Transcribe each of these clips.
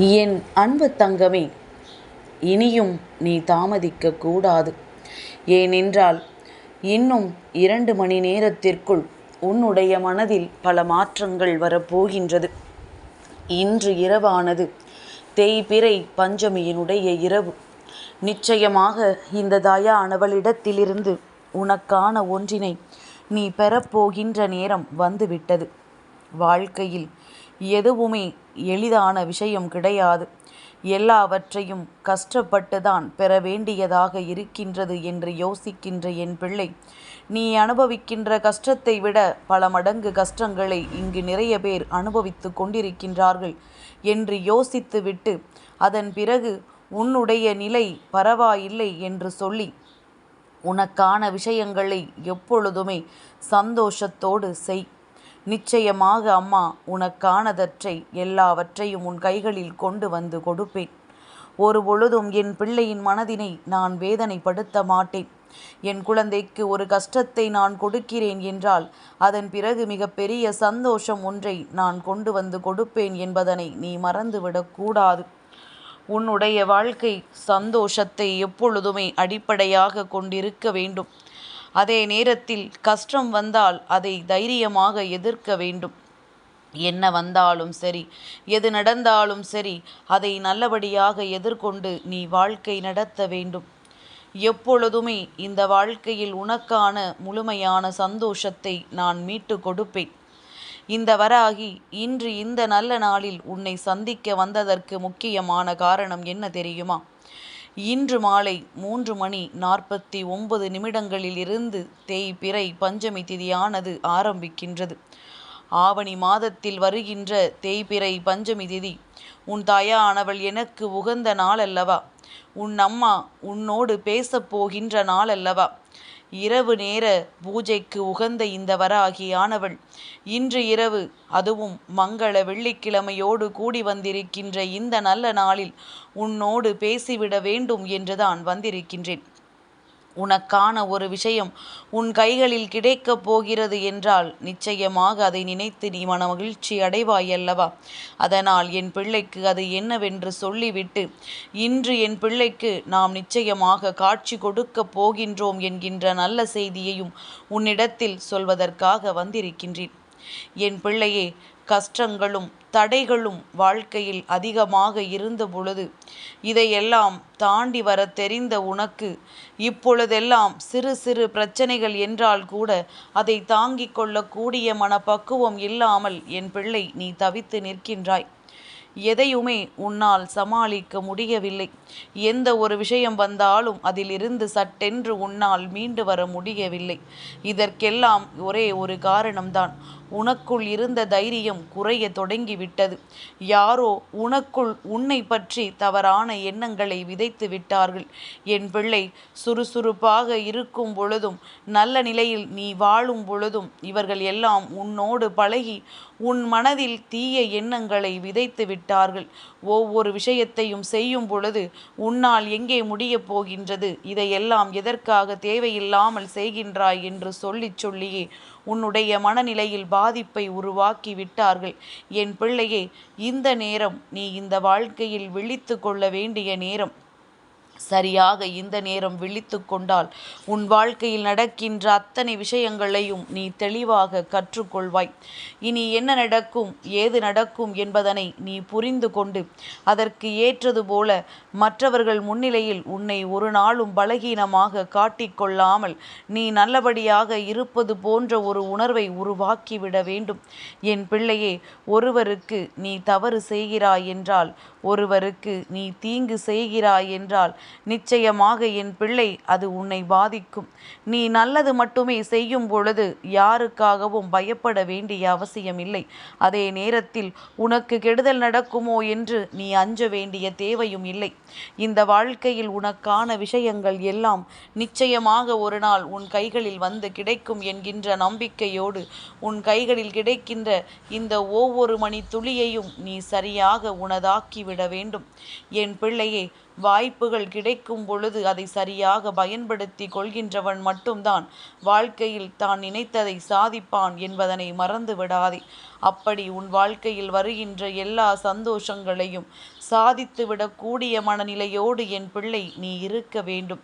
என் அன்பு தங்கமே இனியும் நீ தாமதிக்க கூடாது ஏனென்றால் இன்னும் இரண்டு மணி நேரத்திற்குள் உன்னுடைய மனதில் பல மாற்றங்கள் வரப்போகின்றது. இன்று இரவானது தேய்பிறை பஞ்சமியினுடைய இரவு. நிச்சயமாக இந்த தயானவளிடத்திலிருந்து உனக்கான ஒன்றினை நீ பெறப்போகின்ற நேரம் வந்துவிட்டது. வாழ்க்கையில் எதுவுமே எளிதான விஷயம் கிடையாது. எல்லாவற்றையும் கஷ்டப்பட்டுதான் பெற வேண்டியதாக இருக்கின்றது என்று யோசிக்கின்ற என் பிள்ளை. நீ அனுபவிக்கின்ற கஷ்டத்தை விட பல மடங்கு கஷ்டங்களை இங்கு நிறைய பேர் அனுபவித்து கொண்டிருக்கின்றார்கள் என்று யோசித்துவிட்டு அதன் பிறகு உன்னுடைய நிலை பரவாயில்லை என்று சொல்லி உனக்கான விஷயங்களை எப்பொழுதுமே சந்தோஷத்தோடு செய். நிச்சயமாக அம்மா உனக்கானதற்றை எல்லாவற்றையும் உன் கைகளில் கொண்டு வந்து கொடுப்பேன். ஒரு பொழுதும் என் பிள்ளையின் மனதினை நான் வேதனைப்படுத்த மாட்டேன். என் குழந்தைக்கு ஒரு கஷ்டத்தை நான் கொடுக்கிறேன் என்றால் அதன் பிறகு மிகப்பெரிய சந்தோஷம் ஒன்றை நான் கொண்டு வந்து கொடுப்பேன் என்பதனை நீ மறந்துவிடக்கூடாது உன்னுடைய வாழ்க்கை சந்தோஷத்தை எப்பொழுதுமே அடிப்படையாக கொண்டிருக்க வேண்டும். அதே நேரத்தில் கஷ்டம் வந்தால் அதை தைரியமாக எதிர்க்க வேண்டும். என்ன வந்தாலும் சரி எது நடந்தாலும் சரி அதை நல்லபடியாக எதிர்கொண்டு நீ வாழ்க்கை நடத்த வேண்டும். எப்பொழுதுமே இந்த வாழ்க்கையில் உனக்கான முழுமையான சந்தோஷத்தை நான் மீட்டு கொடுப்பேன். இந்த வராகி இன்று இந்த நல்ல நாளில் உன்னை சந்திக்க வந்ததற்கு முக்கியமான காரணம் என்ன தெரியுமா? இன்று மாலை மூன்று மணி நாற்பத்தி ஒன்பது நிமிடங்களில் இருந்து தேய்பிறை பஞ்சமி திதியானது ஆரம்பிக்கின்றது. ஆவணி மாதத்தில் வருகின்ற தேய்பிறை பஞ்சமி திதி உன் தாயானவள் எனக்கு உகந்த நாள் அல்லவா உன் அம்மா உன்னோடு பேசப்போகின்ற நாள் அல்லவா இரவு நேர பூஜைக்கு உகந்த இந்த வராகியானவள் இன்று இரவு அதுவும் மங்கள வெள்ளிக்கிழமையோடு கூடி வந்திருக்கின்ற இந்த நல்ல நாளில் உன்னோடு பேசிவிட வேண்டும் என்றுதான் வந்திருக்கின்றேன். உனக்கான ஒரு விஷயம் உன் கைகளில் கிடைக்கப் போகிறது என்றால் நிச்சயமாக அதை நினைத்து நீ மன மகிழ்ச்சி அடைவாய் அல்லவா அதனால் என் பிள்ளைக்கு அது என்னவென்று சொல்லிவிட்டு இன்று என் பிள்ளைக்கு நாம் நிச்சயமாக காட்சி கொடுக்கப் போகின்றோம் என்கின்ற நல்ல செய்தியையும் உன்னிடத்தில் சொல்வதற்காக வந்திருக்கின்றேன். என் பிள்ளையே கஷ்டங்களும் தடைகளும் வாழ்க்கையில் அதிகமாக இருந்த பொழுது இதையெல்லாம் தாண்டி வர தெரிந்த உனக்கு இப்பொழுதெல்லாம் சிறு சிறு பிரச்சனைகள் என்றால் கூட அதை தாங்கிக் கொள்ளக்கூடிய மனப்பக்குவம் இல்லாமல் என் பிள்ளை நீ தவித்து நிற்கின்றாய். எதையுமே உன்னால் சமாளிக்க முடியவில்லை. எந்த ஒரு விஷயம் வந்தாலும் அதிலிருந்து சட்டென்று உன்னால் மீண்டு வர முடியவில்லை. இதற்கெல்லாம் ஒரே ஒரு காரணம்தான். உனக்குள் இருந்த தைரியம் குறைய தொடங்கிவிட்டது. யாரோ உனக்குள் உன்னை பற்றி தவறான எண்ணங்களை விதைத்து விட்டார்கள். என் பிள்ளை சுறுசுறுப்பாக இருக்கும் பொழுதும் நல்ல நிலையில் நீ வாழும் பொழுதும் இவர்கள் எல்லாம் உன்னோடு பழகி உன் மனதில் தீய எண்ணங்களை விதைத்து விட்டார்கள். ஒவ்வொரு விஷயத்தையும் செய்யும் பொழுது உன்னால் எங்கே முடியப் போகின்றது? இதையெல்லாம் எதற்காக தேவையில்லாமல் செய்கின்றாய் என்று சொல்லிச் சொல்லியே உன்னுடைய மனநிலையில் பாதிப்பை உருவாக்கி விட்டார்கள் என் பிள்ளையே இந்த நேரம் நீ இந்த வாழ்க்கையில் விழித்து கொள்ள வேண்டிய நேரம். சரியாக இந்த நேரம் விழித்து கொண்டால் உன் வாழ்க்கையில் நடக்கின்ற அத்தனை விஷயங்களையும் நீ தெளிவாக கற்றுக்கொள்வாய். இனி என்ன நடக்கும் ஏது நடக்கும் என்பதனை நீ புரிந்து கொண்டு அதற்கு ஏற்றது போல மற்றவர்கள் முன்னிலையில் உன்னை ஒரு நாளும் பலகீனமாக காட்டிக்கொள்ளாமல் நீ நல்லபடியாக இருப்பது போன்ற ஒரு உணர்வை உருவாக்கிவிட வேண்டும். என் பிள்ளையே ஒருவருக்கு நீ தவறு செய்கிறாய் என்றால் ஒருவருக்கு நீ தீங்கு செய்கிறாய் என்றால் நிச்சயமாக என் பிள்ளை அது உன்னை பாதிக்கும். நீ நல்லது மட்டுமே செய்யும் பொழுது யாருக்காகவும் பயப்பட வேண்டிய அவசியமில்லை. அதே நேரத்தில் உனக்கு கெடுதல் நடக்குமோ என்று நீ அஞ்ச வேண்டிய தேவையும் இல்லை. இந்த வாழ்க்கையில் உனக்கான விஷயங்கள் எல்லாம் நிச்சயமாக ஒரு நாள் உன் கைகளில் வந்து கிடைக்கும் என்கின்ற நம்பிக்கையோடு உன் கைகளில் கிடைக்கின்ற இந்த ஒவ்வொரு மணி துளியையும் நீ சரியாக உனதாக்கிவிட வேண்டும். என் பிள்ளையே வாய்ப்புகள் கிடைக்கும் பொழுது அதை சரியாக பயன்படுத்தி கொள்கின்றவன் மட்டும்தான். வாழ்க்கையில் தான் நினைத்ததை சாதிப்பான் என்பதனை மறந்து விடாதே அப்படி உன் வாழ்க்கையில் வருகின்ற எல்லா சந்தோஷங்களையும் சாதித்துவிடக்கூடிய மனநிலையோடு என் பிள்ளை நீ இருக்க வேண்டும்.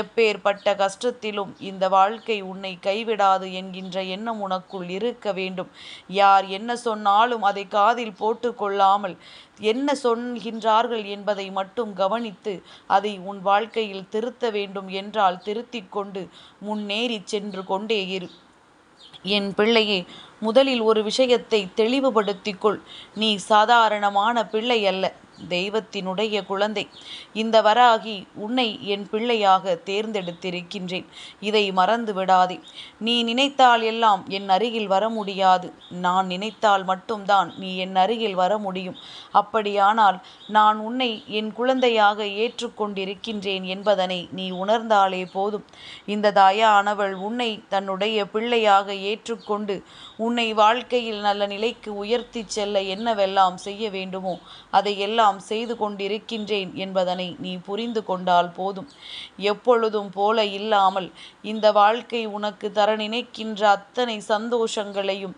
எப்பேற்பட்ட கஷ்டத்திலும் இந்த வாழ்க்கை உன்னை கைவிடாது என்கின்ற எண்ணம் உனக்குள் இருக்க வேண்டும். யார் என்ன சொன்னாலும் அதை காதில் போட்டு கொள்ளாமல் என்ன சொல்கின்றார்கள் என்பதை மட்டும் கவனித்து அதை உன் வாழ்க்கையில் திருத்த வேண்டும் என்றால் திருத்திக் கொண்டு முன்னேறி சென்று கொண்டே இரு. என் பிள்ளையே முதலில் ஒரு விஷயத்தை தெளிவுபடுத்திக்கொள் நீ சாதாரணமான பிள்ளை அல்ல. தெய்வத்தினுடைய குழந்தை. இந்த வராகி உன்னை என் பிள்ளையாக தேர்ந்தெடுத்திருக்கின்றேன். இதை மறந்து விடாதே. நீ நினைத்தால் எல்லாம் என் அருகில் வர முடியாது. நான் நினைத்தால் மட்டும்தான் நீ என் அருகில் வர முடியும். அப்படியானால் நான் உன்னை என் குழந்தையாக ஏற்றுக்கொண்டிருக்கின்றேன் என்பதனை நீ உணர்ந்தாலே போதும். இந்த தாயானவள் உன்னை தன்னுடைய பிள்ளையாக ஏற்றுக்கொண்டு உன்னை வாழ்க்கையில் நல்ல நிலைக்கு உயர்த்தி செல்ல என்னவெல்லாம் செய்ய வேண்டுமோ அதையெல்லாம் எல்லாம் செய்து கொண்டிருக்கின்றேன் என்பதனை நீ புரிந்து கொண்டால் போதும். எப்பொழுதும் போல இல்லாமல் இந்த வாழ்க்கை உனக்கு தர நினைக்கின்ற அத்தனை சந்தோஷங்களையும்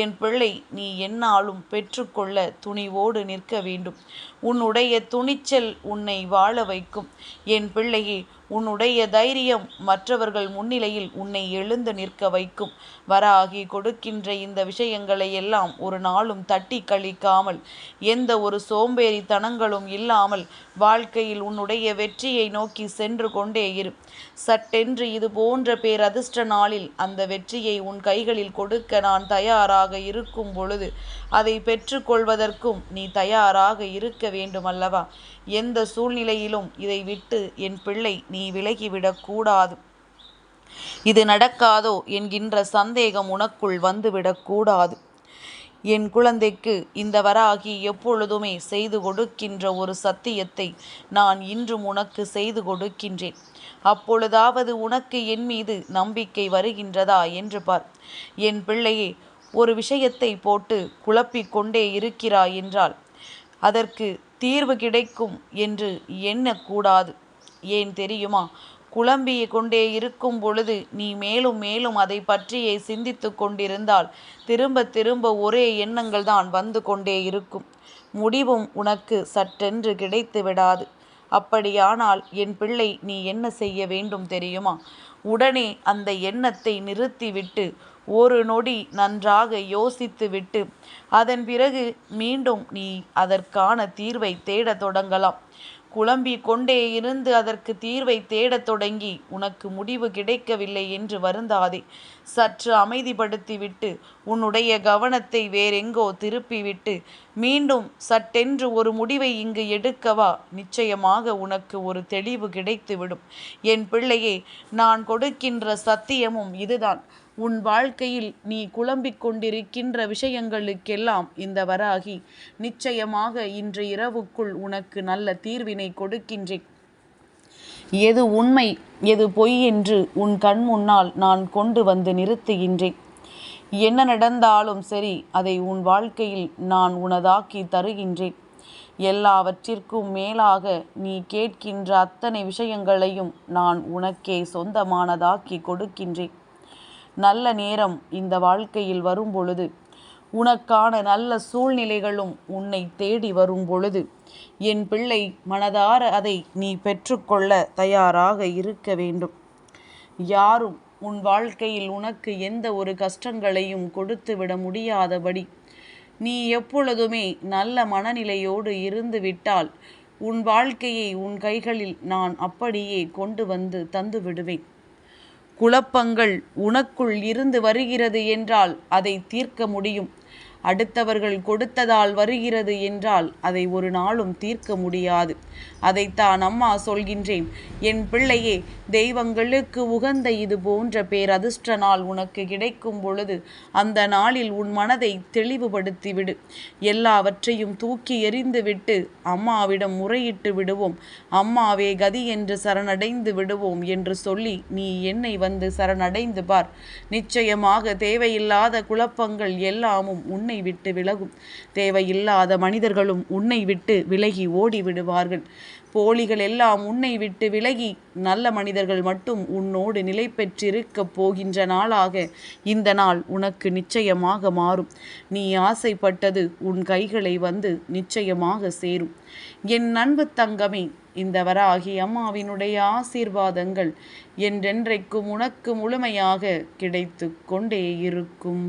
என் பிள்ளை நீ என்னாலும் பெற்றுக்கொள்ள துணிவோடு நிற்க வேண்டும். உன்னுடைய துணிச்சல் உன்னை வாழ வைக்கும். என் பிள்ளையே உன்னுடைய தைரியம் மற்றவர்கள் முன்னிலையில் உன்னை எழுந்து நிற்க வைக்கும். வராகி கொடுக்கின்ற இந்த விஷயங்களை எல்லாம் ஒரு நாளும் தட்டி கழிக்காமல் எந்த ஒரு சோம்பேறித்தனங்களும் இல்லாமல் வாழ்க்கையில் உன்னுடைய வெற்றியை நோக்கி சென்று கொண்டே இரு. சட்டென்று இது போன்ற பேரதிர்ஷ்ட நாளில் அந்த வெற்றியை உன் கைகளில் கொடுக்க நான் தயாராக இருக்கும் பொழுது அதை பெற்றுக்கொள்வதற்கும் நீ தயாராக இருக்க வேண்டுமல்லவா? எந்த சூழ்நிலையிலும் இதை விட்டு என் பிள்ளை நீ விலகிவிடக்கூடாது இது நடக்காதோ என்கின்ற சந்தேகம் உனக்குள் வந்துவிடக்கூடாது என் குழந்தைக்கு இந்த வராகி எப்பொழுதுமே செய்து கொடுக்கின்ற ஒரு சத்தியத்தை நான் இன்றும் உனக்கு செய்து கொடுக்கின்றேன். அப்பொழுதாவது உனக்கு என் மீது நம்பிக்கை வருகின்றதா என்று பார். என் பிள்ளையே ஒரு விஷயத்தை போட்டு குழப்பிக்கொண்டே இருக்கிறாய் என்றால் அதற்கு தீர்வு கிடைக்கும் என்று எண்ணக்கூடாது. ஏன் தெரியுமா? குழம்பிய கொண்டே இருக்கும் பொழுது நீ மேலும் மேலும் அதை பற்றியே சிந்தித்து கொண்டிருந்தால் திரும்ப திரும்ப ஒரே எண்ணங்கள் தான் வந்து கொண்டே இருக்கும். முடிவும் உனக்கு சற்றென்று கிடைத்து விடாது. அப்படியானால் என் பிள்ளை நீ என்ன செய்ய வேண்டும் தெரியுமா? உடனே அந்த எண்ணத்தை நிறுத்திவிட்டு ஒரு நொடி நன்றாக யோசித்துவிட்டு அதன் பிறகு மீண்டும் நீ அதற்கான தீர்வை தேடத் தொடங்கலாம். குழம்பி கொண்டே இருந்து அதற்கு தீர்வை தேடத் தொடங்கி உனக்கு முடிவு கிடைக்கவில்லை என்று வருந்தாதே. சற்று அமைதிப்படுத்திவிட்டு உன்னுடைய கவனத்தை வேறெங்கோ திருப்பிவிட்டு மீண்டும் சட்டென்று ஒரு முடிவை இங்கு எடுக்கவா? நிச்சயமாக உனக்கு ஒரு தெளிவு கிடைத்துவிடும். என் பிள்ளையே நான் கொடுக்கின்ற சத்தியமும் இதுதான். உன் வாழ்க்கையில் நீ குழம்பிக் கொண்டிருக்கின்ற விஷயங்களுக்கெல்லாம் இந்த வராகி நிச்சயமாக இன்று இரவுக்குள் உனக்கு நல்ல தீர்வினை கொடுக்கின்றேன். எது உண்மை எது பொய் என்று உன் கண் முன்னால் நான் கொண்டு வந்து நிறுத்துகின்றேன். என்ன நடந்தாலும் சரி அதை உன் வாழ்க்கையில் நான் உனதாக்கி தருகின்றேன். எல்லாவற்றிற்கும் மேலாக நீ கேட்கின்ற அத்தனை விஷயங்களையும் நான் உனக்கே சொந்தமானதாக்கி கொடுக்கின்றேன். நல்ல நேரம் இந்த வாழ்க்கையில் வரும் பொழுது உனக்கான நல்ல சூழ்நிலைகளும் உன்னை தேடி வரும் பொழுது என் பிள்ளை மனதார அதை நீ பெற்றுக்கொள்ள தயாராக இருக்க வேண்டும். யாரும் உன் வாழ்க்கையில் உனக்கு எந்த ஒரு கஷ்டங்களையும் கொடுத்து விட முடியாதபடி நீ எப்பொழுதுமே நல்ல மனநிலையோடு இருந்து விட்டால் உன் வாழ்க்கையை உன் கைகளில் நான் அப்படியே கொண்டு வந்து தந்து விடுவேன் குழப்பங்கள் உனக்குள் இருந்து வருகிறது என்றால் அதை தீர்க்க முடியும். அடுத்தவர்கள் கொடுத்ததால் வருகிறது என்றால் அதை ஒரு நாளும் தீர்க்க முடியாது. அதைத்தான் அம்மா சொல்கின்றேன். என் பிள்ளையே தெய்வங்களுக்கு உகந்த இது போன்ற பேரதிர்ஷ்ட நாள் உனக்கு கிடைக்கும் பொழுது அந்த நாளில் உன் மனதை தெளிவுபடுத்திவிடு. எல்லாவற்றையும் தூக்கி எறிந்துவிட்டு அம்மாவிடம் முறையிட்டு விடுவோம். அம்மாவே கதி என்று சரணடைந்து விடுவோம் என்று சொல்லி நீ என்னை வந்து சரணடைந்து பார். நிச்சயமாக தேவையில்லாத குழப்பங்கள் எல்லாமும் உன்னை உன்னை விட்டு விலகும். தேவையில்லாத மனிதர்களும் உன்னை விட்டு விலகி ஓடி விடுவார்கள். போலிகள் எல்லாம் உன்னை விட்டு விலகி நல்ல மனிதர்கள் மட்டும் உன்னோடு நிலை பெற்றிருக்கப் போகின்ற நாளாக இந்த நாள் உனக்கு நிச்சயமாக மாறும். நீ ஆசைப்பட்டது உன் கைகளை வந்து நிச்சயமாக சேரும். என் நண்பு தங்கமே இந்த வராகி அம்மாவினுடைய ஆசீர்வாதங்கள் என்றென்றைக்கும் உனக்கு முழுமையாக கிடைத்து கொண்டே இருக்கும்.